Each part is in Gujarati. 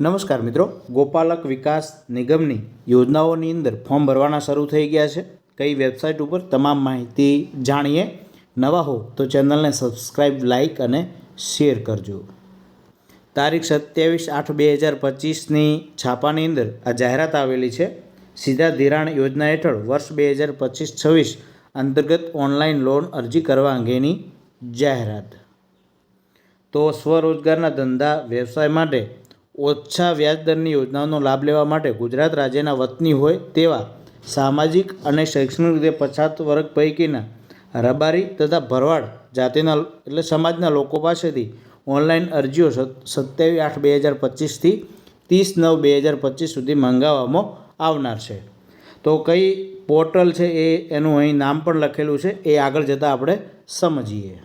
નમસ્કાર મિત્રો. ગોપાલક વિકાસ નિગમની યોજનાઓની અંદર ફોર્મ ભરવાના શરૂ થઈ ગયા છે. કઈ વેબસાઇટ ઉપર તમામ માહિતી જાણીએ. નવા હો તો ચેનલને સબસ્ક્રાઈબ લાઇક અને શેર કરજો. તારીખ સત્યાવીસ આઠ બે હજાર પચીસની છાપાની અંદર આ જાહેરાત આવેલી છે. સીધા ધિરાણ યોજના હેઠળ વર્ષ બે હજાર પચીસ છવ્વીસ અંતર્ગત ઓનલાઈન લોન અરજી કરવા અંગેની જાહેરાત. તો સ્વરોજગારના ધંધા, વ્યવસાય માટે ઓછા વ્યાજદરની યોજનાઓનો લાભ લેવા માટે ગુજરાત રાજ્યના વતની હોય તેવા સામાજિક અને શૈક્ષણિક રીતે પછાત વર્ગ પૈકીના રબારી તથા ભરવાડ જાતિના એટલે સમાજના લોકો પાસેથી ઓનલાઈન અરજીઓ સત્યાવીસ આઠ બે હજાર પચીસથી ત્રીસ નવ બે હજાર પચીસ સુધી મંગાવવામાં આવનાર છે. તો કઈ પોર્ટલ છે એ, એનું અહીં નામ પણ લખેલું છે, એ આગળ જતાં આપણે સમજીએ.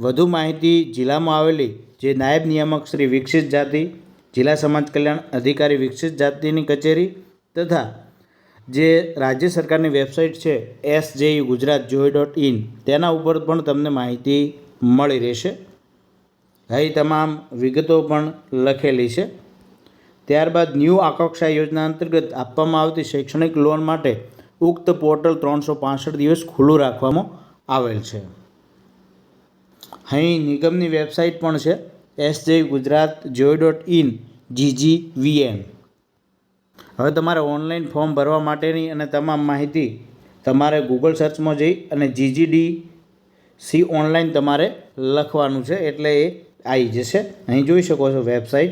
વધુ માહિતી જિલ્લામાં આવેલી જે નાયબ નિયામક શ્રી વિકસિત જાતિ જિલ્લા સમાજ કલ્યાણ અધિકારી વિકસિત જાતિની કચેરી તથા જે રાજ્ય સરકારની વેબસાઇટ છે, એસ જે ગુજરાત જોઈ ડોટ ઇન, તેના ઉપર પણ તમને માહિતી મળી રહેશે. અહીં તમામ વિગતો પણ લખેલી છે. ત્યારબાદ ન્યૂ આકાંક્ષા યોજના અંતર્ગત આપવામાં આવતી શૈક્ષણિક લોન માટે ઉક્ત પોર્ટલ ત્રણસો પાસઠ દિવસ ખુલ્લું રાખવામાં આવેલ છે. અહીં નિગમની વેબસાઇટ પણ છે. એસ ગુજરાત જોઈ ડોટ ઇન જીજી વીએન હવે તમારે ઓનલાઈન ફોર્મ ભરવા માટેની અને તમામ માહિતી તમારે ગૂગલ સર્ચમાં જઈ અને જીજીડી સી ઓનલાઈન તમારે લખવાનું છે. એટલે એ આવી જશે. અહીં જોઈ શકો છો વેબસાઇટ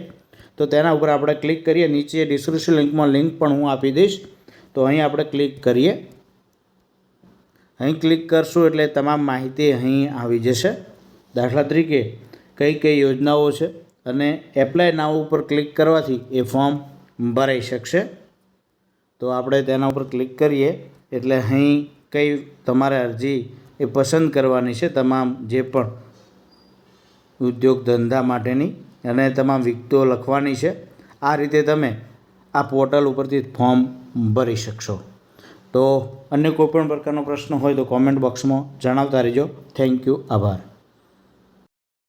તો તેના ઉપર આપણે ક્લિક કરીએ. નીચે ડિસ્ક્રિપ્શન લિંકમાં લિંક પણ હું આપી દઈશ. તો અહીં આપણે ક્લિક કરીએ. અહીં ક્લિક કરશું એટલે તમામ માહિતી અહીં આવી જશે. દાખલા તરીકે કઈ કઈ યોજનાઓ છે અને એપ્લાય નાવ ઉપર ક્લિક કરવાથી એ ફોર્મ ભરાઈ શકશે. તો આપણે તેના ઉપર ક્લિક કરીએ. એટલે અહીં કઈ તમારે અરજી એ પસંદ કરવાની છે તમામ જે પણ ઉદ્યોગ ધંધા માટેની અને તમામ વિગતો લખવાની છે. આ રીતે તમે આ પોર્ટલ ઉપરથી ફોર્મ ભરી શકશો. તો અન્ય કોઈપણ પ્રકારનો પ્રશ્ન હોય તો કોમેન્ટ બોક્સમાં જણાવતા રહેજો. થેન્ક યુ આભાર.